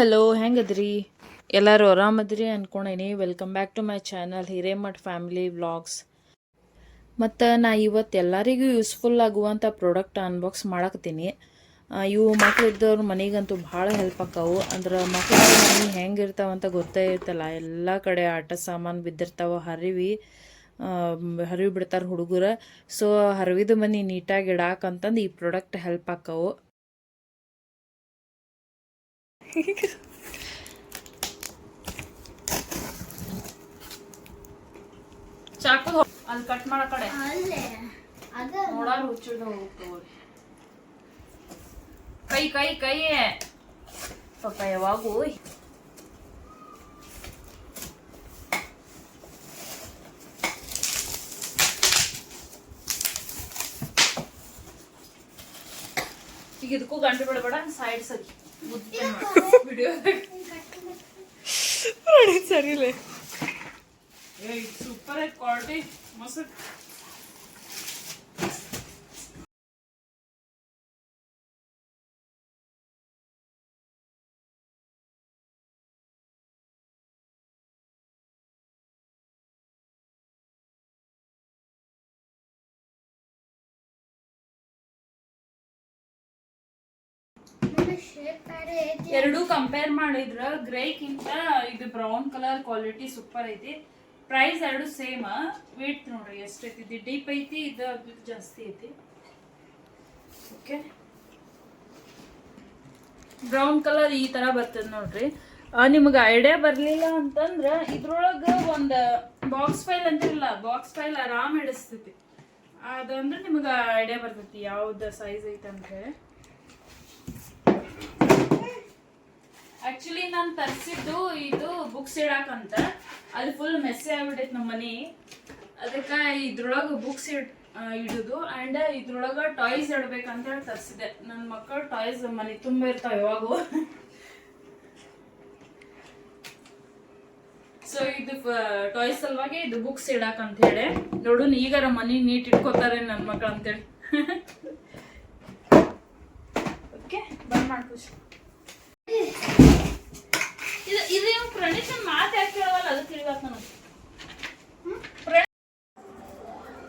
Hello, ಹೆಂಗದ್ರಿ? ಎಲ್ಲರೂ ಆರಾಮದ್ರಿ ಅಂದ್ಕೊಂಡೇನಿ welcome back to my channel Hiremath family vlogs ಮತ್ತು ನಾ ಇವತ್ತು ಎಲ್ಲರಿಗೂ ಯೂಸ್ಫುಲ್ ಆಗುವಂಥ ಪ್ರಾಡಕ್ಟ್ ಅನ್ಬಾಕ್ಸ್ ಮಾಡಕತ್ತೀನಿ. ಇವು ಮಕ್ಳು ಇದ್ದವ್ರ ಮನೆಗಂತೂ ಭಾಳ ಹೆಲ್ಪ್ ಆಕಾವು ಅಂದ್ರೆ ಮಕ್ಳು ಮನೆ ಹೆಂಗೆ ಇರ್ತಾವಂತ ಗೊತ್ತೇ ಇರ್ತಲ್ಲ. ಎಲ್ಲ ಕಡೆ ಆಟ ಸಾಮಾನು ಬಿದ್ದಿರ್ತಾವ, ಹರಿವಿ ಹರಿವಿ ಬಿಡ್ತಾರೆ ಹುಡುಗರು. ಸೊ ಹರಿವಿದ ಮನೆ ನೀಟಾಗಿ ಇಡಾಕಂತಂದು ಈ ಪ್ರಾಡಕ್ಟ್ ಹೆಲ್ಪ್ ಆಕಾವು ಚಾಕು ಅಲ್ಲಿ ಕಟ್ ಮಾಡೋ ಕಡೆ ಅಲ್ಲೇ ಅದ ನೋಡಾರ ಹುಚ್ಚಿಡ್ದ ಹೋಗ್ತವ್ರಿ ಕೈ ಕೈ ಕೈ ಪಾಪ ಯಾವಾಗೂ ಈಗ ಇದಕ್ಕೂ ಗಂಟು ಬಿಡಬೇಡ ಸೈಡ್ ಸರಿ ವಿಡಿಯೋ ಸರಿಲೇ ಸೂಪರ್ ಐತ್ ಕ್ವಾಲಿಟಿ ಎರಡು ಕಂಪೇರ್ ಮಾಡಿದ್ರ ಗ್ರೇಕ್ಕಿಂತ ಇದು ಬ್ರೌನ್ ಕಲರ್ ಕ್ವಾಲಿಟಿ ಸೂಪರ್ ಐತಿ. ಪ್ರೈಸ್ ಎರಡು ಸೇಮ್ ವೇಟ್ ನೋಡ್ರಿ ಎಷ್ಟೈತಿ ಇದು ಡೀಪ್ ಐತಿ, ಇದು ಜಾಸ್ತಿ ಐತಿ. ಓಕೆ ಬ್ರೌನ್ ಕಲರ್ ಈ ತರ ಬರ್ತದ ನೋಡ್ರಿ. ನಿಮ್ಗೆ ಐಡಿಯಾ ಬರಲಿಲ್ಲ ಅಂತಂದ್ರ ಇದ್ರೊಳಗ ಒಂದು ಬಾಕ್ಸ್ ಫೈಲ್ ಅಂತಿರಲ್ಲ ಬಾಕ್ಸ್ ಫೈಲ್ ಆರಾಮ್ ಹಿಡಿಸ್ತೈತಿ ಅದಂದ್ರೆ ನಿಮ್ಗೆ ಐಡಿಯಾ ಬರ್ತೈತಿ ಯಾವ್ದು ಸೈಜ್ ಐತೆ ಅಂತ ಹೇಳಿ ಆಕ್ಚುಲಿ ನಾನು ತರಿಸಿದ್ದು ಇದು ಬುಕ್ಸ್ ಇಡಾಕಂತ. ಅಲ್ಲಿ ಫುಲ್ ಮೆಸ್ಸೆ ಆಗ್ಬಿಟ್ಟೈತೆ ನಮ್ಮ ಮನೆ. ಅದಕ್ಕೆ ಇದ್ರೊಳಗೆ ಬುಕ್ಸ್ ಇಡ್ ಇಡುದು. ಅಂಡ್ ಇದ್ರೊಳಗೆ ಟಾಯ್ಸ್ ಇಡ್ಬೇಕಂತ ಹೇಳಿ ತರಿಸಿದೆ ನನ್ನ ಮಕ್ಕಳು ಟಾಯ್ಸ್ ಮನೆ ತುಂಬ ಇರ್ತಾವೆ ಯಾವಾಗೂ. ಸೊ ಇದು ಟಾಯ್ಸ್ ಸಲುವಾಗಿ ಇದು ಬುಕ್ಸ್ ಇಡಾಕಂತ ಹೇಳಿ. ನೋಡು, ಈಗಾರ ಮನೆ ನೀಟ್ ಇಟ್ಕೋತಾರೆ ನನ್ನ ಮಕ್ಕಳು ಅಂತೇಳಿ. ಓಕೆ ಬಂದ್ ಮಾಡ್ಕೋಶಿ ಇದು ಇದು ಪ್ರಣೀತ್ ಮಾತು ಯಾಕೆ ಕೇಳವಲ್ಲ ಅದು ತಿಳಿಬೇಕು ನನಗೆ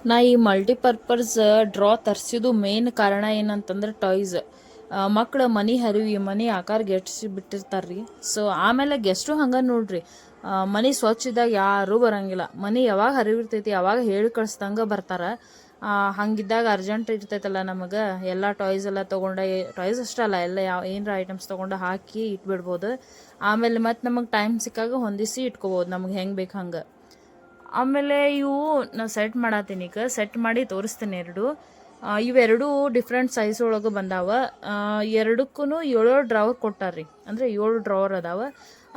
ನಾ ಈ ಮಲ್ಟಿಪರ್ಪಸ್ ಡ್ರಾ ತರಿಸಿದ್ದು ಮೇನ್ ಕಾರಣ ಏನಂತಂದ್ರೆ ಟಾಯ್ಸ್. ಮಕ್ಳು ಮನಿ ಹರಿವಿ ಮನಿ ಆಕಾರ ಗೆಟ್ಸಿ ಬಿಟ್ಟಿರ್ತಾರ್ರಿ. ಸೊ ಆಮೇಲೆ ಗೆಸ್ಟು ಹಂಗೆ ನೋಡ್ರಿ. ಮನೆ ಇದ್ದಾಗ ಯಾರೂ ಬರಂಗಿಲ್ಲ. ಮನಿ ಯಾವಾಗ ಹರಿವಿರ್ತೈತಿ ಯಾವಾಗ ಹೇಳಿ ಕಳಿಸ್ದಂಗೆ ಬರ್ತಾರೆ. ಹಂಗಿದ್ದಾಗ ಅರ್ಜೆಂಟ್ ಇರ್ತೈತಲ್ಲ ನಮಗೆ. ಎಲ್ಲ ಟಾಯ್ಸ್ ಎಲ್ಲ ತೊಗೊಂಡು ಟಾಯ್ಸ್ ಅಷ್ಟೇ ಅಲ್ಲ, ಎಲ್ಲ ಯಾವ, ಏನರ ಐಟಮ್ಸ್ ತೊಗೊಂಡು ಹಾಕಿ ಇಟ್ಬಿಡ್ಬೋದು. ಆಮೇಲೆ ಮತ್ತೆ ನಮಗೆ ಟೈಮ್ ಸಿಕ್ಕಾಗ ಹೊಂದಿಸಿ ಇಟ್ಕೋಬೋದು. ನಮ್ಗೆ ಹೆಂಗೆ ಬೇಕು ಹಂಗೆ. ಆಮೇಲೆ ಇವು ನಾವು ಸೆಟ್ ಮಾಡತ್ತೀನಿ ಈಗ. ಸೆಟ್ ಮಾಡಿ ತೋರಿಸ್ತೀನಿ ಎರಡು. ಇವೆರಡು ಡಿಫ್ರೆಂಟ್ ಸೈಜ್ ಒಳಗೆ ಬಂದಾವ. ಎರಡಕ್ಕೂ ಏಳೇಳು ಡ್ರಾವರ್ ಕೊಟ್ಟಾರ್ರಿ. ಅಂದರೆ ಏಳು ಡ್ರಾವರ್ ಅದಾವ.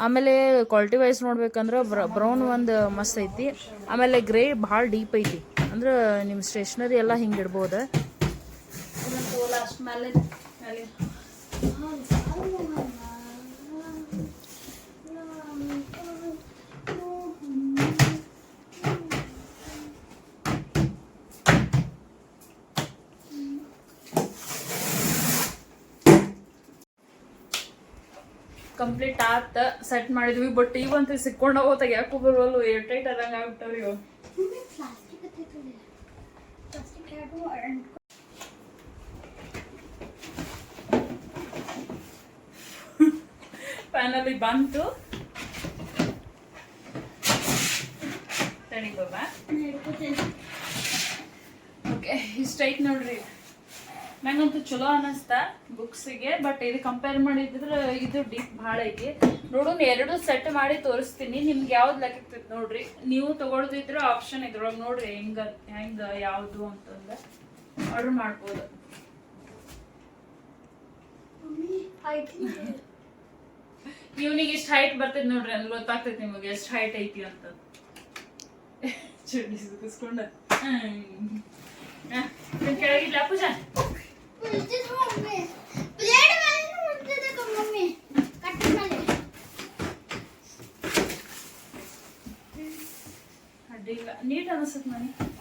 ಆಮೇಲೆ ಕ್ವಾಲಿಟಿ ವೈಸ್ ನೋಡ್ಬೇಕಂದ್ರೆ ಬ್ರೌನ್ ಒಂದು ಮಸ್ತ್ ಐತಿ. ಆಮೇಲೆ ಗ್ರೇ ಭಾಳ ಡೀಪ್ ಐತಿ. ಅಂದ್ರೆ ನಿಮ್ಮ ಸ್ಟೇಷ್ನರಿ ಎಲ್ಲ ಹಿಂಗೆ ಇಡ್ಬೋದು. ಕಂಪ್ಲೀಟ್ ಆತ ಸೆಟ್ ಮಾಡಿದ್ವಿ ಬಟ್ ಇವಂತೂ ಸಿಕ್ಕೊಂಡ ಹೋಗ್ತಾಗ ಯಾಕೋ ಬರುವಲ್ಲು ಏರ್ ಟೈಟ್ ಆದಂಗೆ ಆಗ್ಬಿಟ್ಟವ್ರಿ ಇವು ಫೈನಲಿ ಬಂತು. ತಡಿ ಬಾಬಾ ಓಕೆ ಇಷ್ಟೈತ್ ನೋಡ್ರಿ. ನಂಗಂತೂ ಚಲೋ ಅನಸ್ತ ಬುಕ್ಸಿಗೆ ಬಟ್ ಇದು ಕಂಪೇರ್ ಮಾಡಿದ್ರೆ ಇದು ಡೀಪ್ ಭಾಳ ಐತಿ. ನೋಡೋಣ ಎರಡು ಸೆಟ್ ಮಾಡಿ ತೋರಿಸ್ತೀನಿ ನಿಮ್ಗೆ ಯಾವ್ದು ಲೆಕ್ಕ ನೋಡ್ರಿ. ನೀವು ತಗೊಳ್ದಿದ್ರೆ ಆಪ್ಷನ್ ಇದ್ರೊಳಗೆ ನೋಡ್ರಿ ಹೆಂಗ ಹೆಂಗ ಯಾವುದು ಅಂತಂದ ಆರ್ಡರ್ ಮಾಡ್ಬೋದು. ಇವನಿಗೆ ಇಷ್ಟು ಹೈಟ್ ಬರ್ತೈತಿ ನೋಡ್ರಿ ಅಲ್ಲಿ ಗೊತ್ತಾಗ್ತೈತಿ ನಿಮಗೆ ಎಷ್ಟು ಹೈಟ್ ಐತಿ ಅಂತ. ಚಡ್ಡಿ ಸುಗಿಸ್ಕೊಂಡ ಕೆಳಗಿಲ್ಲ ಪೂಜಾ? ಅಡ್ಡಿಲ್ಲ ನೀಟ್ ಅನಿಸುತ್ತೆ ನನಗೆ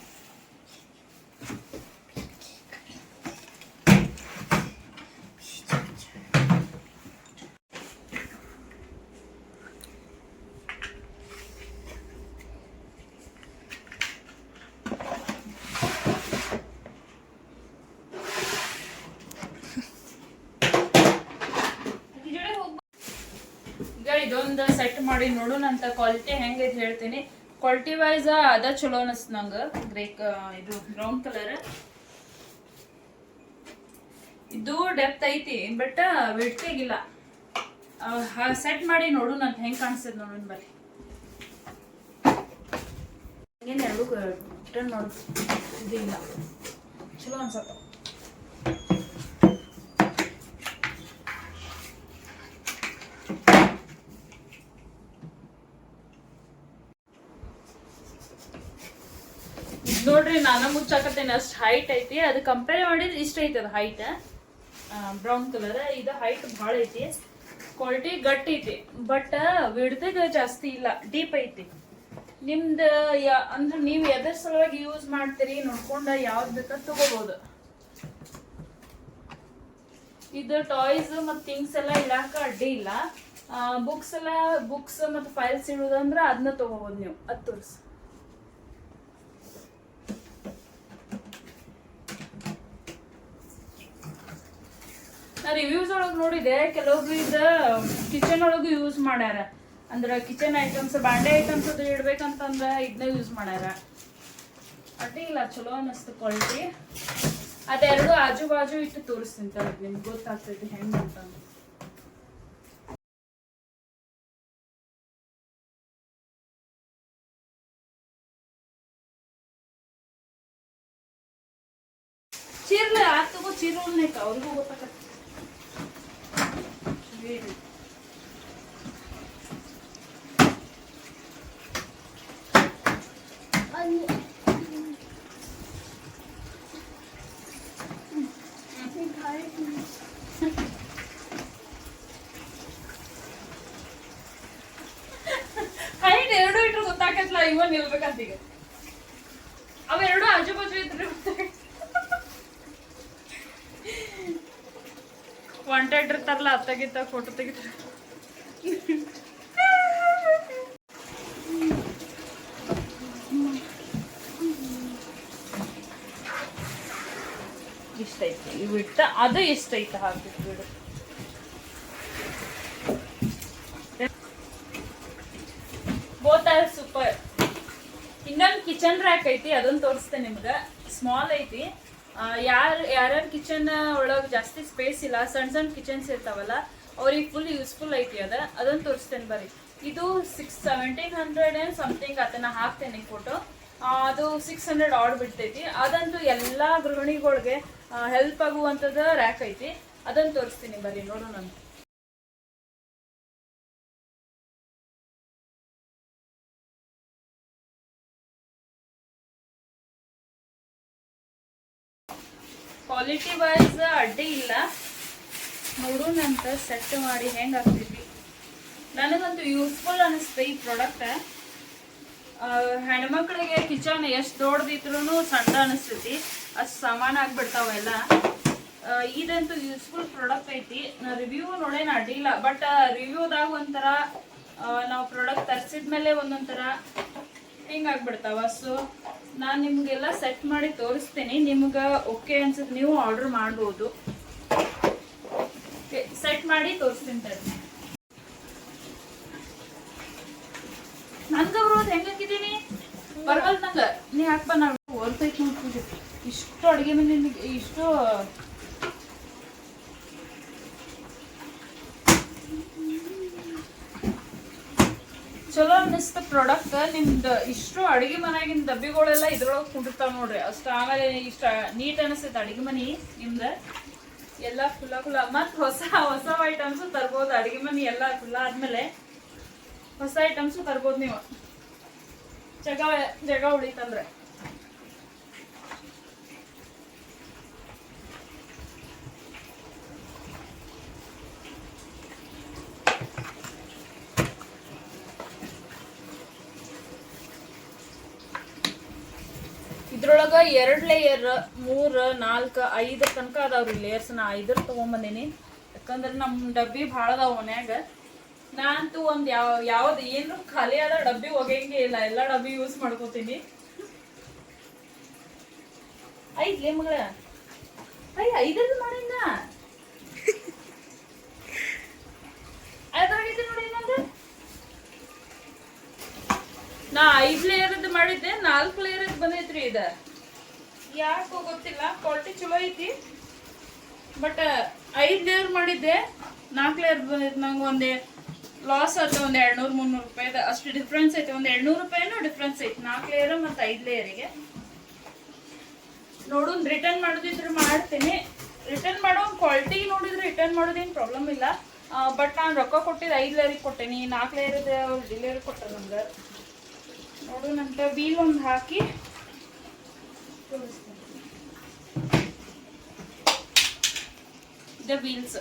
ಇದೊಂದು ಸೆಟ್ ಮಾಡಿ ನೋಡೋಣ ಅಂತ ಕ್ವಾಲಿಟಿ ಹೆಂಗೈತೆ ಹೇಳ್ತೀನಿ. ಕ್ವಾಲಿಟಿ ವೈಸ್ ಅದ ಚಲೋ ಅನಿಸ್ತು ನಂಗೆ. ಗ್ರೇಕ್ ಇದು ಬ್ರೌನ್ ಕಲರ್ ಇದು ಡೆಪ್ತ್ ಐತಿ ಬಟ್ ವಿಡ್ತಿಗಿಲ್ಲ ಸೆಟ್ ಮಾಡಿ ನೋಡೋಣ ಅಂತ ಹೆಂಗೆ ಕಾಣಿಸ್ತದೆ ನೋಡೋಣ ಬರ್ರಿ. ಏನು ಎರಡು ರಿಟರ್ನ್ ನೋಡು. ಇದು ಇಲ್ಲ. ಚಲೋ ಅನ್ಸತ್ತ ನೋಡ್ರಿ, ನಾನು ಮುಚ್ಚಾಕತ್ತೇನೆ, ಅಷ್ಟು ಹೈಟ್ ಐತಿ. ಅದು ಕಂಪೇರ್ ಮಾಡಿದ್ರೆ ಇಷ್ಟ ಐತಿ ಅದು ಹೈಟ್ ಬ್ರೌನ್ ಕಲರ್ ಇದು ಹೈಟ್ ಭಾಳ ಐತಿ. ಕ್ವಾಲಿಟಿ ಗಟ್ಟಿ ಐತಿ. ಬಟ್ ವಿಡ್ದಾಗ ಜಾಸ್ತಿ ಇಲ್ಲ. ಡೀಪ್ ಐತಿ. ನಿಮ್ದು ಯಾ- ಅಂದ್ರೆ ನೀವು ಎದ್ರ ಸಲುವಾಗಿ ಯೂಸ್ ಮಾಡ್ತೀರಿ ನೋಡ್ಕೊಂಡು ಯಾವ್ದು ಬೇಕಾದ ತಗೋಬಹುದು ಇದು ಟಾಯ್ಸ್ ಮತ್ತು ಥಿಂಗ್ಸ್ ಎಲ್ಲ ಇಡಾಕ ಅಡ್ಡಿ ಇಲ್ಲ. ಬುಕ್ಸ್ ಎಲ್ಲ ಬುಕ್ಸ್ ಮತ್ತು ಫೈಲ್ಸ್ ಇಡೋದಂದ್ರೆ ಅದನ್ನ ತಗೋಬಹುದು ನೀವು. ಅದು ತೋರಿಸಿ. ನಾ ರಿವ್ಯೂಸ್ ಒಳಗೆ ನೋಡಿದೆ ಕೆಲವೊಬ್ರು ಇದು ಕಿಚನ್ ಒಳಗೂ ಯೂಸ್ ಮಾಡ್ಯಾರ. ಅಂದ್ರೆ ಕಿಚನ್ ಐಟಮ್ಸ್ ಬಾಂಡೆ ಐಟಮ್ಸ್ ಅದು ಇಡ್ಬೇಕಂತಂದ್ರೆ ಇದನ್ನ ಯೂಸ್ ಮಾಡ್ಯಾರ. ಅಡ್ಡಿ ಇಲ್ಲ, ಚಲೋ ಅನ್ನಿಸ್ತು ಕ್ವಾಲಿಟಿ ಅದೆರಡು ಆಜು ಬಾಜು ಇಟ್ಟು ತೋರಿಸ್ತೀನಿ ನಿಮ್ಗೆ ಗೊತ್ತಾಗ್ತೈತಿ ಹೆಂಗೆ ಅಂತ. ಚೀರ್ಲೆ ಆತ್ ತಗೋ ಚೀರೋಲ್ನೇ ಅವ್ರಿಗೂ ಗೊತ್ತಾಗತ್ತೆ ಬೇರೆ. ಹೈಟ್ ಎರಡು ಇಟ್ರು ಗೊತ್ತಾಗತ್ತಲ್ಲ ಇವ ನಿಲ್ಬೇಕಂತೀಗ ಅವೆರಡು ಆಜು ಇದ್ರೆ ಗೊತ್ತಾಗತ್ತೆ ವಾಂಟೆಡ್ ಇರ್ತಾರಲ್ಲ ತೆಗಿತ ಫೋಟೋ ತೆಗಿತ. ಇಷ್ಟ ಐತೆ ಇವು ಇಟ್ಟ ಅದು ಇಷ್ಟ ಐತೆ ಹಾಕ್ಬಿಟ್ಟು ಬಿಡು. ಬೋತ್ ಸೂಪರ್ ಇನ್ನೊಂದು ಕಿಚನ್ ರ್ಯಾಕ್ ಐತಿ ಅದನ್ನ ತೋರಿಸ್ತೇನೆ ನಿಮ್ಗೆ. ಸ್ಮಾಲ್ ಐತಿ. ಯಾರು, ಯಾರ್ಯಾರ ಕಿಚನ್ ಒಳಗೆ ಜಾಸ್ತಿ ಸ್ಪೇಸ್ ಇಲ್ಲ ಸಣ್ಣ ಸಣ್ಣ ಕಿಚನ್ಸ್ ಇರ್ತಾವಲ್ಲ, ಅವ್ರಿಗೆ ಫುಲ್ ಯೂಸ್ಫುಲ್ ಐತಿ ಅದ. ಅದನ್ನ ತೋರಿಸ್ತೇನೆ ಬರ್ರಿ. ಇದು ಸಿಕ್ಸ್ ಸೆವೆಂಟೀನ್ ಹಂಡ್ರೆಡ್ ಏನು ಸಮಥಿಂಗ್ ಅದನ್ನು ಹಾಕ್ತೇನೆ ಫೋಟೋ ಅದು ಸಿಕ್ಸ್ ಹಂಡ್ರೆಡ್ ಆರ್ಡ್ ಬಿಡ್ತೈತಿ. ಅದಂತೂ ಎಲ್ಲ ಗೃಹಿಣಿಗಳಿಗೆ ಹೆಲ್ಪ್ ಆಗುವಂಥದ್ದು ರ್ಯಾಕ್ ಐತಿ. ಅದನ್ನ ತೋರಿಸ್ತೀನಿ ಬರ್ರಿ ನೋಡೋಣ ಕ್ವಾಲಿಟಿ ವೈಸ್ ಅಡ್ಡಿ ಇಲ್ಲ. ನೋಡೋಣ ಅಂತ ಸೆಟ್ ಮಾಡಿ ಹೆಂಗೆ ಆಗ್ತೈತಿ ನನಗಂತೂ ಯೂಸ್ಫುಲ್ ಅನಿಸ್ತು ಈ ಪ್ರಾಡಕ್ಟ್ ಹೆಣ್ಮಕ್ಳಿಗೆ ಕಿಚನ್ ಎಷ್ಟು ದೊಡ್ಡದಿದ್ರು ಸಣ್ಣ ಅನಿಸ್ತೈತಿ ಅಷ್ಟು ಸಮಾನ ಆಗ್ಬಿಡ್ತಾವೆಲ್ಲ ಇದಂತೂ ಯೂಸ್ಫುಲ್ ಪ್ರಾಡಕ್ಟ್ ಐತಿ. ನಾ ರಿವ್ಯೂ ನೋಡೇನ ಅಡ್ಡಿಲ್ಲ ಬಟ್ ರಿವ್ಯೂದಾಗ ಒಂಥರ ನಾವು ಪ್ರಾಡಕ್ಟ್ ತರಿಸಿದ್ಮೇಲೆ ಒಂದೊಂಥರ ಹಿಂಗಾಗ್ಬಿಡ್ತಾವ ಸೊ ನಾನು ನಿಮಗೆಲ್ಲ ಸೆಟ್ ಮಾಡಿ ತೋರಿಸ್ತೀನಿ. ನಿಮ್ಗೆ ಓಕೆ ಅನ್ಸುತ್ತೆ ನೀವು ಆರ್ಡರ್ ಮಾಡ್ಬೋದು. ಸೆಟ್ ಮಾಡಿ ತೋರಿಸ್ತೀನಿ ತಡಿ ನನ್ಗ ಬರೋದು ಹೆಂಗ್ ಹಾಕಿದೀನಿ? ಬರ್ವಲ್ ನಂಗ. ನೀ ಹಾಕ್ಬ ನಾವು. ಪೂಜೆ ಇಷ್ಟು ಅಡುಗೆ ನಿಮಗೆ ಇಷ್ಟು ಚಲೋ ಅನ್ನಿಸ್ತ ಪ್ರಾಡಕ್ಟ್ ನಿಮ್ದು ಇಷ್ಟು ಅಡಿಗೆ ಮನೆಯಾಗಿನ ಡಬ್ಬಿಗಳೆಲ್ಲ ಇದ್ರೊಳಗೆ ಕುಂಡಿರ್ತಾವ ನೋಡ್ರಿ. ಅಷ್ಟು ಆಮೇಲೆ ಇಷ್ಟ ನೀಟ್ ಅನಿಸ್ತೈತೆ ಅಡಿಗೆ ಮನೆ ನಿಮ್ದು. ಎಲ್ಲ ಫುಲ್ಲ ಫುಲ್ಲ ಮತ್ತು ಹೊಸ ಹೊಸ ಐಟಮ್ಸು ತರ್ಬೋದು. ಅಡಿಗೆ ಮನೆ ಎಲ್ಲ ಫುಲ್ಲ ಆದ್ಮೇಲೆ ಹೊಸ ಐಟಮ್ಸು ತರ್ಬೋದು ನೀವು. ಜಗ ಜಗ ಉಳಿತಂದ್ರೆ ಇದ್ರೊಳಗ ಎರಡ್ ಲೇಯರ್ ಮೂರ್, ನಾಲ್ಕ ಐದರ ತನಕ ಅದಾವ್ರಿ ಲೇಯರ್ಸ್ ನಾ ಐದರ್ ತಗೊಂಬಂದಿನಿ. ಯಾಕಂದ್ರ ನಮ್ ಡಬ್ಬಿ ಭಾಳ ಅದಾವ ಮನ್ಯಾಗ. ನಾನಂತೂ ಒಂದು ಯಾವ, ಯಾವ್ದು ಏನು ಖಾಲಿ ಆದ ಡಬ್ಬಿ ಒಗೆಯಂಗೆ ಇಲ್ಲ. ಎಲ್ಲಾ ಡಬ್ಬಿ ಯೂಸ್ ಮಾಡ್ಕೋತೀನಿ. ಐದ್ಲೇ ಮಗಳ. ಐ ಐದರದ್ದು ಮಾಡಿನ ನಾ ಐದ್ ಲೇಯರ್ದು ಮಾಡಿದ್ದೆ, ನಾಲ್ಕು ಲೇಯರ್ ಬಂದೈತ್ರಿ ಇದ. ಯಾಕೋ ಗೊತ್ತಿಲ್ಲ. ಕ್ವಾಲಿಟಿ ಚಲೋ ಐತಿ. ಬಟ್ ಐದು ಲೇಯರ್ ಮಾಡಿದ್ದೆ. ನಾಲ್ಕು ಲೇಯರ್ ಬಂದೈತಿ ನಂಗೆ ಒಂದೇ ಲಾಸ್ ಆಯ್ತು, ಒಂದು ಎರಡ್ನೂರು ಮುನ್ನೂರು ರೂಪಾಯಿದು ಅಷ್ಟು ಡಿಫ್ರೆನ್ಸ್ ಐತಿ. ಒಂದು ಎರಡುನೂರು ರೂಪಾಯಿನೂ ಡಿಫ್ರೆನ್ಸ್ ಐತಿ. ನಾಲ್ಕು ಲೇಯರ್ ಮತ್ತು ಐದು ಲೇಯರಿಗೆ ನೋಡೋನ್ ರಿಟರ್ನ್ ಮಾಡೋದಿದ್ರೆ ಮಾಡ್ತೀನಿ. ರಿಟರ್ನ್ ಮಾಡೋ ಕ್ವಾಲಿಟಿ ನೋಡಿದ್ರೆ ರಿಟರ್ನ್ ಮಾಡೋದೇನು ಪ್ರಾಬ್ಲಮ್ ಇಲ್ಲ. ಬಟ್ ನಾನು ರೊಕ್ಕ ಕೊಟ್ಟಿದ್ದು ಐದು ಲೇಯರಿಗೆ ಕೊಟ್ಟೇನಿ. ನಾಲ್ಕು ಲೇಯರ್ದ ಅವ್ರು ಡಿಲಿವರಿ ಕೊಟ್ಟರು ನೋಡು ಅಂತ ವೀಲ್ ಒಂದು ಹಾಕಿ ತೋರಿಸ್ತೀನಿ. ಇದು ವೀಲ್ಸ್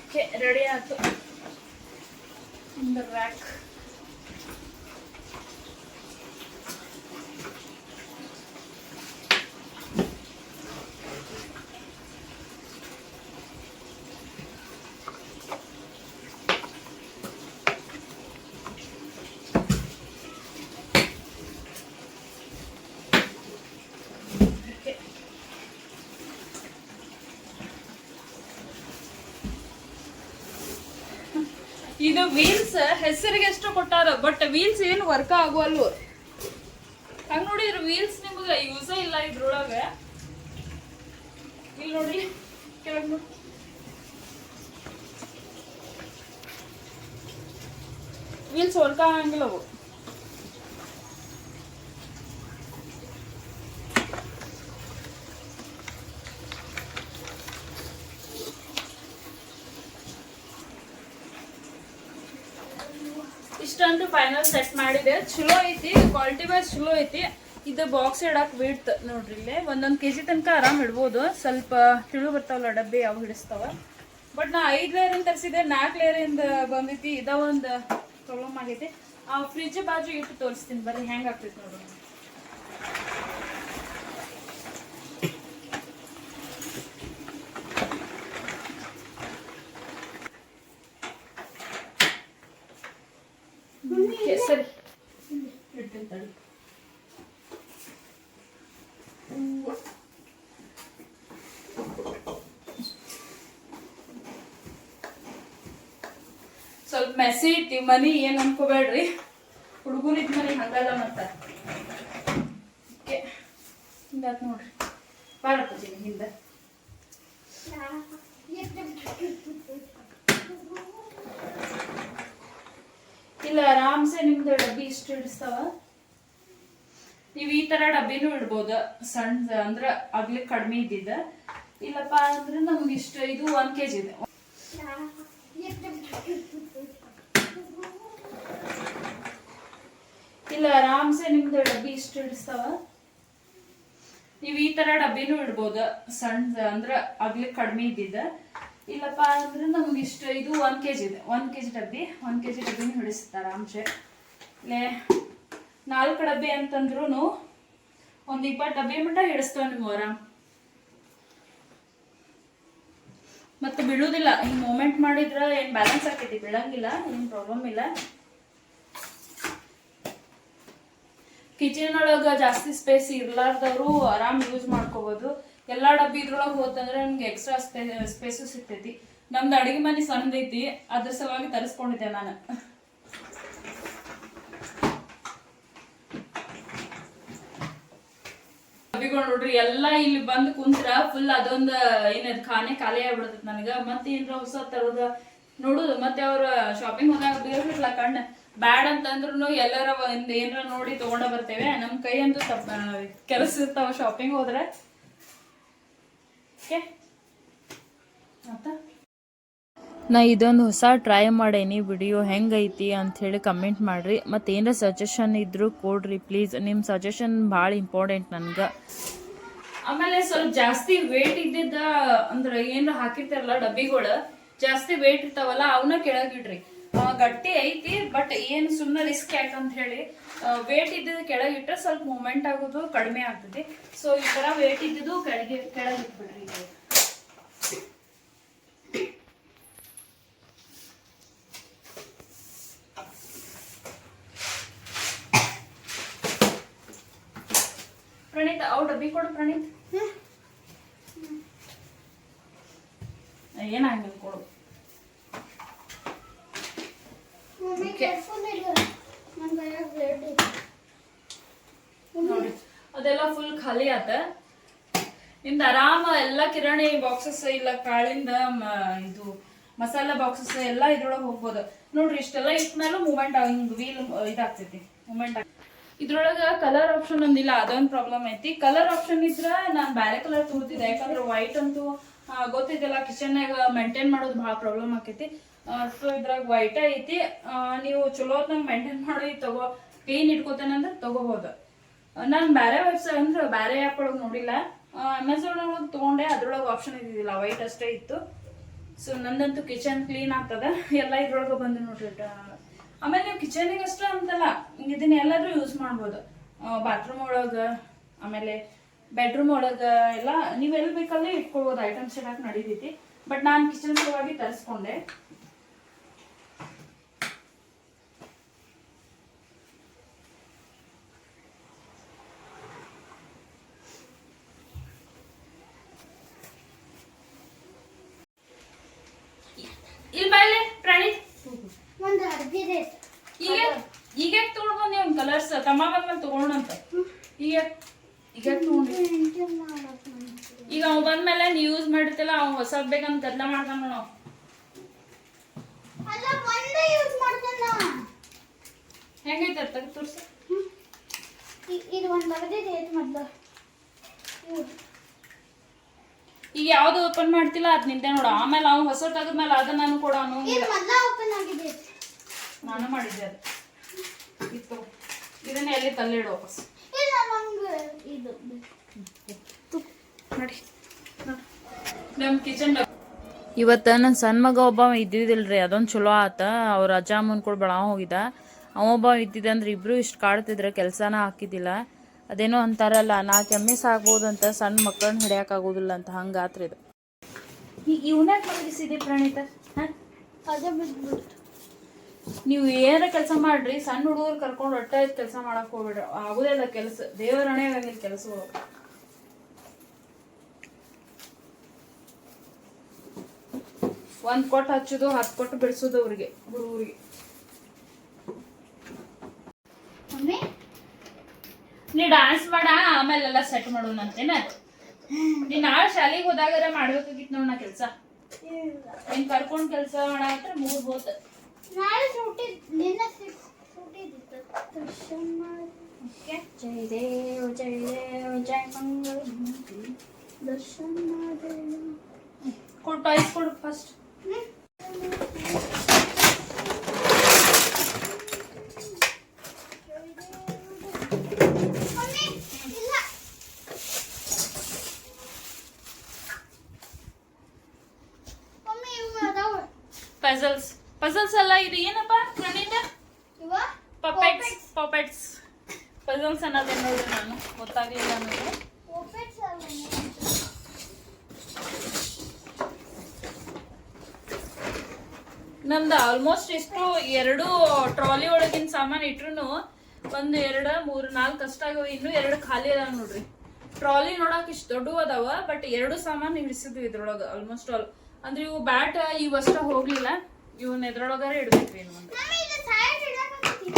ಓಕೆ ರೆಡಿ ಆಯ್ತು ಒಂದು ವೀಲ್ಸ್ ಹೆಸರಿಗೆ ಎಷ್ಟು ಕೊಟ್ಟಾರ ಬಟ್ ವೀಲ್ಸ್ ಏನು ವರ್ಕ್ ಆಗುವಲ್ವು ಹಂಗ ನೋಡಿದ್ರ ವೀಲ್ಸ್ ನಿಮ್ಗೆ ಯೂಸೇ ಇಲ್ಲ ಇದ್ರೊಳಗೆ. ಇಲ್ಲಿ ನೋಡಿ ಕೆಳಗೆ ನೋಡಿ. ವೀಲ್ಸ್ ವರ್ಕ್ ಆಗಂಗಿಲ್ಲ ಅವು ಇಷ್ಟಂತೂ ಫೈನಲ್ ಸೆಟ್ ಮಾಡಿದೆ. ಚಲೋ ಐತಿ ಕ್ವಾಲಿಟಿ ವೈಸ್ ಚಲೋ ಐತಿ. ಇದು ಬಾಕ್ಸ್ ಇಡಕ್ ಬಿಡ್ತ ನೋಡ್ರಿ ಇಲ್ಲಿ. ಒಂದೊಂದು ಕೆ ಜಿ ತನಕ ಆರಾಮ್ ಇಡ್ಬೋದು. ಸ್ವಲ್ಪ ತಿಳು ಬರ್ತಾವಲ್ಲ, ಡಬ್ಬಿ ಯಾವ ಹಿಡಿಸ್ತಾವ. ಬಟ್ ನಾ ಐದು ಲೇಯರಿಂದ ತರಿಸಿದೆ ನಾಲ್ಕು ಇಂದ ಬಂದೈತಿ ಇದ ಒಂದು ಪ್ರಾಬ್ಲಮ್ ಆಗೈತಿ ಆ ಫ್ರಿಜ್ ಬಾಜು ಇಟ್ಟು ತೋರಿಸ್ತೀನಿ ಬರ್ರಿ, ಹೆಂಗ್ ಆಗ್ತೈತಿ ನೋಡ್ರಿ. ಸ್ವಲ್ಪ ಮೆಸಿ ಐತಿ ಮನಿ ಏನ್ ಅನ್ಕೋಬೇಡ್ರಿ. ಹುಡುಗರಿದ್ ಮನಿ ಹಂಗಲ್ಲ ಮತ್ತ. ನೋಡ್ರಿ. ಬಾಳಪ್ಪ ಹಿಂದ. ಇಲ್ಲ, ಆರಾಮ್ಸೆ ನಿಮ್ದು ಡಬ್ಬಿ ಇಷ್ಟು ಇಡಿಸ್ತಾವ ನೀವು ಈ ತರ ಡಬ್ಬಿನೂ ಇಡ್ಬೋದು. ಸಣ್ಣ ಅಂದ್ರ ಆಗ್ಲಿ ಕಡಿಮೆ ಇದ್ದಿದ್ದ. ಇಲ್ಲಪ್ಪ, ಅಂದ್ರೆ ನಮ್ಗೆ ಇಷ್ಟ, ಇದು ಒಂದ್ ಕೆಜಿ ಇದೆ. ಇಲ್ಲ ಆರಾಮ್ಸೆ ನಿಮ್ದು ಡಬ್ಬಿ ಇಷ್ಟು ಇಡಿಸ್ತಾವ? ನೀವು ಈ ತರ ಡಬ್ಬಿನೂ ಇಡ್ಬೋದು. ಸಣ್ಣ ಅಂದ್ರ ಆಗ್ಲಿ ಕಡಿಮೆ ಇದ್ದಿದ್ದ. ಇಲ್ಲಪ್ಪ ಅಂದ್ರೆ ನಮ್ಗೆ ಇಷ್ಟು, ಇದು ಒಂದ್ ಕೆಜಿ ಇದೆ. ಒಂದ್ ಕೆಜಿ ಡಬ್ಬಿ, ಒಂದ್ ಕೆಜಿ ಡಬ್ಬಿನೂ ಹಿಡಿಸ್ತಾರೆ ಆರಾಮ್ಸೆ ಲೇ, ನಾಲ್ಕು ಡಬ್ಬಿ ಅಂತಂದ್ರೂ ಒಂದ್ ಇಪ್ಪತ್ತು ಡಬ್ಬಿ ಮಟ್ಟ ಹಿಡಿಸ್ತಾವ ನೀವು ಆರಾಮ್. ಮತ್ತೆ ಬೀಳುದಿಲ್ಲ ಹಿಂಗ್ ಮೂಮೆಂಟ್ ಮಾಡಿದ್ರ ಏನ್ ಬ್ಯಾಲೆನ್ಸ್ ಆಕೈತಿ ಬೀಳಂಗಿಲ್ಲ, ಏನ್ ಪ್ರಾಬ್ಲಮ್ ಇಲ್ಲ. ಕಿಚನ್ ಒಳಗ ಜಾಸ್ತಿ ಸ್ಪೇಸ್ ಇರ್ಲಾರ್ದವ್ರು ಆರಾಮ್ ಯೂಸ್ ಮಾಡ್ಕೋಬಹುದು ಎಲ್ಲಾ ಡಬ್ಬಿ ಇದ್ರೊಳಗೆ ಹೋತಂದ್ರೆ ನಮ್ಗೆ ಎಕ್ಸ್ಟ್ರಾ ಸ್ಪೇಸು ಸಿಗ್ತೈತಿ. ನಮ್ದು ಅಡಿಗೆ ಮನೆ ಸಣ್ಣದೈತಿ, ಅದ್ರ ಸಲುವಾಗಿ ತರಿಸ್ಕೊಂಡಿದ್ದೆ ನಾನು. ಡಬ್ಬಿಗಳು ನೋಡ್ರಿ, ಎಲ್ಲಾ ಇಲ್ಲಿ ಬಂದ್ ಕುಂತ್ರ ಫುಲ್ ಅದೊಂದು ಏನದ್ ಖಾನೆ ಖಾಲಿ ಆಗ್ಬಿಡ್ತೈತಿ ನನಗೆ. ಮತ್ತೆ ಏನ್ರ ಹೊಸ ತರದ ನೋಡುದು. ಮತ್ತೆ ಅವ್ರ ಶಾಪಿಂಗ್ ಹೋದಾಗ ಬೇರೆ ಕಣ್ಣ. ಬ್ಯಾಡ್ ಅಂತಂದ್ರು ಎಲ್ಲರ ಒಂದ್ ಏನಾರ ನೋಡಿ ತಗೊಂಡ ಬರ್ತೇವೆ. ನಮ್ ಕೈ ಅಂತೂ ತಪ್ಪ ಕೆಲಸ ಇರ್ತಾವ ಶಾಪಿಂಗ್ ಹೋದ್ರೆ. ನಾ ಇದೊಂದು ಹೊಸ ಟ್ರೈ ಮಾಡೇನಿ ವಿಡಿಯೋ ಹೆಂಗೈತಿ ಅಂಥೇಳಿ ಕಮೆಂಟ್ ಮಾಡ್ರಿ. ಮತ್ತು ಏನರ ಸಜೆಷನ್ ಇದ್ದರೂ ಕೊಡ್ರಿ ಪ್ಲೀಸ್ ನಿಮ್ಮ ಸಜೆಷನ್ ಭಾಳ ಇಂಪಾರ್ಟೆಂಟ್ ನನಗೆ. ಆಮೇಲೆ ಸ್ವಲ್ಪ ಜಾಸ್ತಿ ವೇಟ್ ಇದ್ದಿದ್ದ ಅಂದ್ರೆ ಏನಾರ ಹಾಕಿರ್ತಾರಲ್ಲ ಡಬ್ಬಿಗಳು ಜಾಸ್ತಿ ವೇಟ್ ಇರ್ತಾವಲ್ಲ ಅವನ್ನ ಕೆಳಗಿಡ್ರಿ ಗಟ್ಟಿ ಐತಿ ಬಟ್ ಏನು ಸುಮ್ಮನೆ ರಿಸ್ಕ್ ಯಾಕಂತ ಹೇಳಿ ವೇಟ್ ಇದ್ದ ಕೆಳಗೆ ಇಟ್ಟರೆ ಸ್ವಲ್ಪ ಮೂಮೆಂಟ್ ಆಗೋದು ಕಡಿಮೆ ಆಗ್ತದೆ. ಸೊ ಈ ತರ ವೇಟ್ ಇದ್ದಿದ್ದು ಕೆಳಗೆ ಕೆಳಗೆ ಇಟ್ಬಿಡ್ರಿ ಪ್ರಣೀತ್ ಅವ್ ಡಬ್ಬಿ ಕೊಡು ಪ್ರಣೀತ್. ಏನಾಗಿಲ್ಲ ಕೊಡು. ನೋಡಿ, ಅದೆಲ್ಲ ಫುಲ್ ಖಾಲಿ ಆತ. ನಿಮ್ದು ಆರಾಮ ಎಲ್ಲ ಕಿರಾಣಿ ಬಾಕ್ಸಸ್ ಇಲ್ಲ ಕಾಳಿಂದ ಇದು ಮಸಾಲಾ ಬಾಕ್ಸಸ್ ಎಲ್ಲ ಇದ್ರೊಳಗೆ ಹೋಗ್ಬೋದು. ನೋಡ್ರಿ, ಇಷ್ಟೆಲ್ಲ ಇಟ್ಮೇಲೆ ಮೂಮೆಂಟ್ ಹಿಂಗ್ ವೀಲ್ ಇದಾಗ್ತೈತಿ. ಮೂಮೆಂಟ್ ಇದ್ರೊಳಗ ಕಲರ್ ಆಪ್ಷನ್ ಒಂದಿಲ್ಲ ಅದೊಂದು ಪ್ರಾಬ್ಲಮ್ ಐತಿ. ಕಲರ್ ಆಪ್ಷನ್ ಇದ್ರ ನಾನು ಬೇರೆ ಕಲರ್ ತಗೋತಿದ್ದೆ. ಯಾಕಂದ್ರೆ ವೈಟ್ ಅಂತೂ ಗೊತ್ತಿದಲ್ಲ ಕಿಚನ್ನಾಗ ಮೇಂಟೈನ್ ಮಾಡೋದು ಭಾಳ ಪ್ರಾಬ್ಲಮ್ ಆಕೈತಿ. ಸೊ ಇದ್ರಾಗ ವೈಟ್ ಐತಿ. ನೀವು ಚಲೋ ಹೊತ್ನಾಗ ಮೇಂಟೈನ್ ಮಾಡಿ ತಗೋ. ಕ್ಲೀನ್ ಇಟ್ಕೋತೇನೆ ಅಂದ್ರೆ ತಗೋಬಹುದು ನಾನು ಬೇರೆ ವೆಬ್ಸೈಟ್ ಅಂದ್ರೆ ಬೇರೆ ಆ್ಯಪ್ ಒಳಗೆ ನೋಡಿಲ್ಲ. ಅಮೆಝಾನ್ ಒಳಗೆ ತೊಗೊಂಡೆ, ಅದ್ರೊಳಗೆ ಆಪ್ಷನ್ ಇದ್ದಿದ್ದಿಲ್ಲ ವೈಟ್ ಅಷ್ಟೇ ಇತ್ತು. ಸೊ ನಂದಂತೂ ಕಿಚನ್ ಕ್ಲೀನ್ ಆಗ್ತದ. ಎಲ್ಲ ಇದ್ರೊಳಗೆ ಬಂದು ನೋಡ್ರಿ. ಆಮೇಲೆ ನೀವು ಕಿಚನಿಗೆ ಅಷ್ಟೇ ಅಂತಲ್ಲ ಇದನ್ನ ಎಲ್ಲಾದ್ರೂ ಯೂಸ್ ಮಾಡ್ಬೋದು. ಬಾತ್ರೂಮ್ ಒಳಗೆ, ಆಮೇಲೆ ಬೆಡ್ರೂಮ್ ಒಳಗೆ ಎಲ್ಲ, ನೀವು ಎಲ್ಲಿ ಬೇಕಲ್ಲೇ ಇಟ್ಕೊಳ್ಬೋದು ಐಟಮ್ಸ್ ಇಡಕ್ಕೆ ನಡೀತೈತಿ. ಬಟ್ ನಾನು ಕಿಚನ್ ತರಿಸ್ಕೊಂಡೆ ಇಲ್ಲಿ ಬಾಯ್ಲೆ ಪ್ರಣೀತ್ ಒಂದು ಹರ್ದಿದೈತಿ ಈಗ ಈಗ ಯಾಕೆ ತೊಗೊಂಡ್ಬಂದಿ ಅವ್ನ ಕಲರ್ಸ್ ತಮ್ಮ ಬಂದ್ಮೇಲೆ ತಗೊಂಡಂತ. ಈಗ ಈಗ ತಗೊಂಡಿ. ಈಗ ಅವ್ ಬಂದ್ಮೇಲೆ ನೀ ಯೂಸ್ ಮಾಡಿರ್ತಿಲ್ಲ ಅವ್ ಹೊಸದ್ ಬೇಕಂತ ಗದ್ಲ ಮಾಡ್ತಾನ ನಾವು ಹೆಂಗೈತೆ ಅತ್ತ ತೋರ್ಸು. ಇದು ಒಂದು ಬಗದಿದೆ ಐತಿ ಮೊದ್ಲು. ಈಗ ಯಾವ್ದು ಓಪನ್ ಮಾಡ್ತಿಲ್ಲ ಅದ್ ನಿಂತೆ ನೋಡು. ಆಮೇಲೆ ಅವ್ನು ಹೊಸ ತೆಗದ್ಮೇಲೆ ಅದನ್ನ ನಾನು ಕೂಡ ಇದು ಮೊದ್ಲ ಓಪನ್ ಆಗಿದೆ. ನಾನು ಮಾಡಿದ್ದೆ ಅದು. ಇತ್ತು. ಇದನ್ನ ಎಲ್ಲಿ ತಲ್ಲಿಡು ವಾಪಸ್. ಇಲ್ಲ ನಂಗೆ ಇದು. ನೋಡಿ ನಮ್ಮ ಕಿಚನ್ ಇವತ್ತ ನನ್ನ ಸಣ್ಣ ಮಗ ಒಬ್ಬ ಇದ್ದಿದ್ದಿಲ್ರಿ ಅದೊಂದು ಚಲೋ ಆತ. ಅವ್ರ ಅಜ್ಜ ಅಮ್ಮನ ಕೂಡ ಬಳ ಹೋಗಿದ್ದ ಅವೊಬ್ಬ ಇದ್ದಿದ್ದ ಅಂದ್ರೆ ಇಬ್ರು ಇಷ್ಟು ಕಾಡ್ತಿದ್ರೆ ಕೆಲಸನ ಹಾಕಿದ್ದಿಲ್ಲ. ಅದೇನೋ ಅಂತಾರಲ್ಲ ನಾ ಕೆಮ್ಮಿ ಸಾಕ್ಬೋದು ಅಂತ ಸಣ್ಣ ಮಕ್ಕಳನ್ನ ಹಿಡಿಯೋಕ್ಕಾಗೋದಿಲ್ಲ ಅಂತ ಹಂಗಾತ್ರಿ ಇದು. ಇವನ್ನ ಮಲಗಿಸಿದೆ ಪ್ರಣೀತ? ಹಾಂ? ಅದೇ ಬಿದ್ಬಿಡ್ತು ನೀವು ಏನಾರ ಕೆಲಸ ಮಾಡ್ರಿ ಸಣ್ಣ ಹುಡುಗರು ಕರ್ಕೊಂಡು ಒಟ್ಟ ಕೆಲಸ ಮಾಡಕ್ ಹೋಗ್ಬೇಡ್ರಿ. ಆಗುದೇ ಇಲ್ಲ ಕೆಲಸ. ದೇವರ ಹಣೆ ಆಗಿಲ್ಲ ಕೆಲಸಗಳು ಒಂದ್ ಕೊಟ್ಟು ಹಚ್ಚುದು ಹತ್ತು ಕೊಟ್ಟು ಬಿಡಿಸೋದು ಅವ್ರಿಗೆ ಹುಡುಗರಿಗೆ. ನೀ ಡಾನ್ಸ್ ಮಾಡ ಆಮೇಲೆಲ್ಲ ಸೆಟ್ ಮಾಡೋಣಂತೇನ ನೀ ನಾಳೆ ಶಾಲೆಗೆ ಹೋದಾಗರ ಮಾಡ್ಬೇಕಾಗಿತ್ತು ನೋಡ ಕೆಲಸ. ನೀನ್ ಕರ್ಕೊಂಡ್ ಕೆಲಸ ಮಾಡ ಮೂರ್ ಹೋತ. ನಾಳೆ ಸೂಟಿ ನಿನ್ನ ಸೂಟಿ ಇದ್ದಿತ್ತು ದರ್ಶನ ಮಾಡಿ ಜೈ ದೇವ್ ಜೈ ದೇವ್ ಜೈ ಪಜಲ್ಸ್ ಅಲ್ಲ ಇದು ಏನಪ್ಪ ಕಣ್ಣಿಂದ ಪಪೆಟ್ಸ್ ಪಪೆಟ್ಸ್ ಪಜಲ್ಸ್ ಅನ್ನೋದೇನು ನೋಡ್ರಿ ನಾನು ಗೊತ್ತಾಗ್ಲಿಲ್ಲ ನನಗೆ. ನಮ್ದು ಆಲ್ಮೋಸ್ಟ್ ಇಷ್ಟು ಎರಡು ಟ್ರಾಲಿ ಒಳಗಿನ ಸಾಮಾನು ಇಟ್ರು ಒಂದು ಎರಡು ಮೂರು ನಾಲ್ಕು ಅಷ್ಟ ಆಗವ ಇನ್ನು ಎರಡು ಖಾಲಿ ಅದಾವ ನೋಡ್ರಿ. ಟ್ರಾಲಿ ನೋಡಕ್ ಇಷ್ಟು ದೊಡ್ಡವು ಅದಾವ ಬಟ್ ಎರಡು ಸಾಮಾನು ಹಿಡಿಸಿದ್ವಿ ಇದ್ರೊಳಗ ಆಲ್ಮೋಸ್ಟ್ ಆಲ್ ಅಂದ್ರೆ ಇವು ಬ್ಯಾಟ್ ಇವಷ್ಟ ಹೋಗ್ಲಿಲ್ಲ. ಇವನ್ ಎದ್ರೊಳಗಾರ ಇಡ್ಬೇಕ್ರಿ ಇನ್ನು ಮುಂದೆ ಮಮ್ಮಿ ಇದು ಸೈಡ್ ಇಡಕ್ಕೆ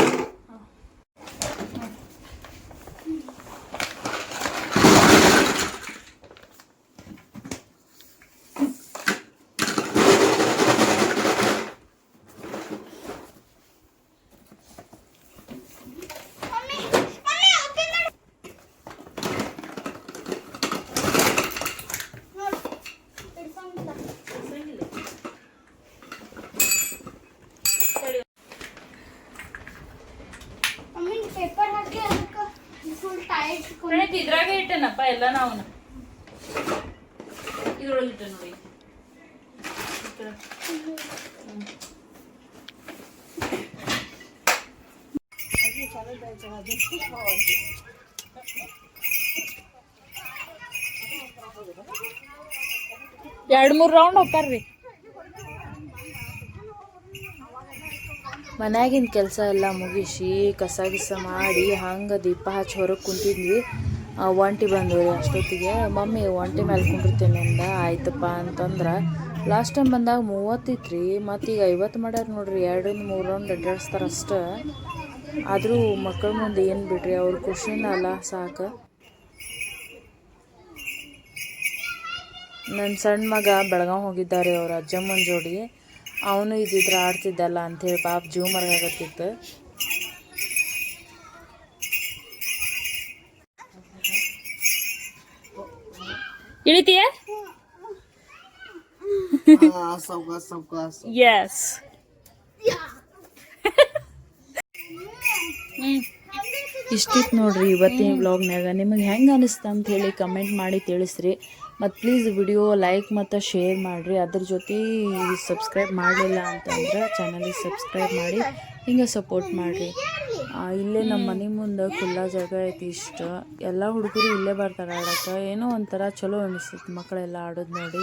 ಮಮ್ಮಿ ಮಮ್ಮಿ ಓಪನ್ ಮಾಡು ನೋಡಿ ಇಡ್ಸಂಗಿಲ್ಲ ಮಮ್ಮಿ ಪೇಪರ್ ಹಾಕಿ ಅದಕ್ಕೆ ಫುಲ್ ಟೈಟ್ ಪ್ರಣೀತ್ ಇದ್ರಾಗೆ ಇಟ್ಟೆನಪ್ಪ ಎಲ್ಲ ನಾವು ಇದ್ರೊಳಗೆ ಇಟ್ಟೆ ನೋಡಿ. ಎರಡು ಮೂರು ರೌಂಡ್ ಹೋಗ್ತಾರ್ರಿ. ಮನ್ಯಾಗಿನ ಕೆಲಸ ಎಲ್ಲ ಮುಗಿಸಿ ಕಸ ಗಿಸ ಮಾಡಿ ಹಂಗೆ ದೀಪ ಹಚ್ಚಿ ಹೊರಗೆ ಕುಂತಿದ್ವಿ. ಒಂಟಿ ಬಂದವು ರೀ ಅಷ್ಟೊತ್ತಿಗೆ. ಮಮ್ಮಿ, ಒಂಟಿ ಮೇಲೆ ಕುಂಡಿರ್ತೀನಿ ಅಂದ. ಆಯ್ತಪ್ಪ ಅಂತಂದ್ರೆ ಲಾಸ್ಟ್ ಟೈಮ್ ಬಂದಾಗ ಮೂವತ್ತಿತ್ತು ರೀ ಮತ್ತು ಈಗ ಐವತ್ತು ಮಾಡ್ಯಾರ ನೋಡ್ರಿ. ಎರಡರಿಂದ ಮೂರು ರೌಂಡ್ ಅಡ್ಡಾಡಿಸ್ತಾರೆ ಅಷ್ಟೇ. ಆದರೂ ಮಕ್ಕಳ ಮುಂದೆ ಏನು ಬಿಡ್ರಿ? ಅವ್ರ ಖುಷಿನ ಅಲ್ಲ, ಸಾಕು. ನನ್ನ ಸಣ್ಣ ಮಗ ಬೆಳಗಾವ್ ಹೋಗಿದ್ದಾರೆ ಅವ್ರ ಅಜ್ಜಮ್ಮನ ಜೋಡಿ. ಅವನು ಇದ್ದಿದ್ರೆ ಆಡ್ತಿದ್ದಲ್ಲ ಅಂಥೇಳಿ ಪಾಪ ಜೀವ ಮರಗಾಗತ್ತಿತ್ತು ಇಳಿತೀಯ? ಎಸ್ ಇಷ್ಟಿತ್ತು ನೋಡ್ರಿ ಇವತ್ತಿನ ವ್ಲಾಗ್ನಾಗ ನಿಮಗೆ ಹೆಂಗೆ ಅನಿಸ್ತು ಅಂತ ಹೇಳಿ ಕಮೆಂಟ್ ಮಾಡಿ ತಿಳಿಸ್ರಿ. ಮತ್ತು ಪ್ಲೀಸ್ ವಿಡಿಯೋ ಲೈಕ್ ಮತ್ತು ಶೇರ್ ಮಾಡಿರಿ. ಅದ್ರ ಜೊತೆ ಸಬ್ಸ್ಕ್ರೈಬ್ ಮಾಡಲಿಲ್ಲ ಅಂತಂದ್ರೆ ಚಾನಲಿಗೆ ಸಬ್ಸ್ಕ್ರೈಬ್ ಮಾಡಿ. ಹಿಂಗೆ ಸಪೋರ್ಟ್ ಮಾಡಿರಿ. ಇಲ್ಲೇ ನಮ್ಮ ಮನೆ ಮುಂದೆ ಖುಲ್ಲಾ ಜಾಗ ಐತಿ ಇಷ್ಟ. ಎಲ್ಲ ಹುಡುಗರು ಇಲ್ಲೇ ಬರ್ತಾರೆ ಆಡಕ್ಕೆ. ಏನೋ ಒಂಥರ ಚಲೋ ಅನಿಸ್ತೈತಿ ಮಕ್ಕಳೆಲ್ಲ ಆಡೋದು ನೋಡಿ.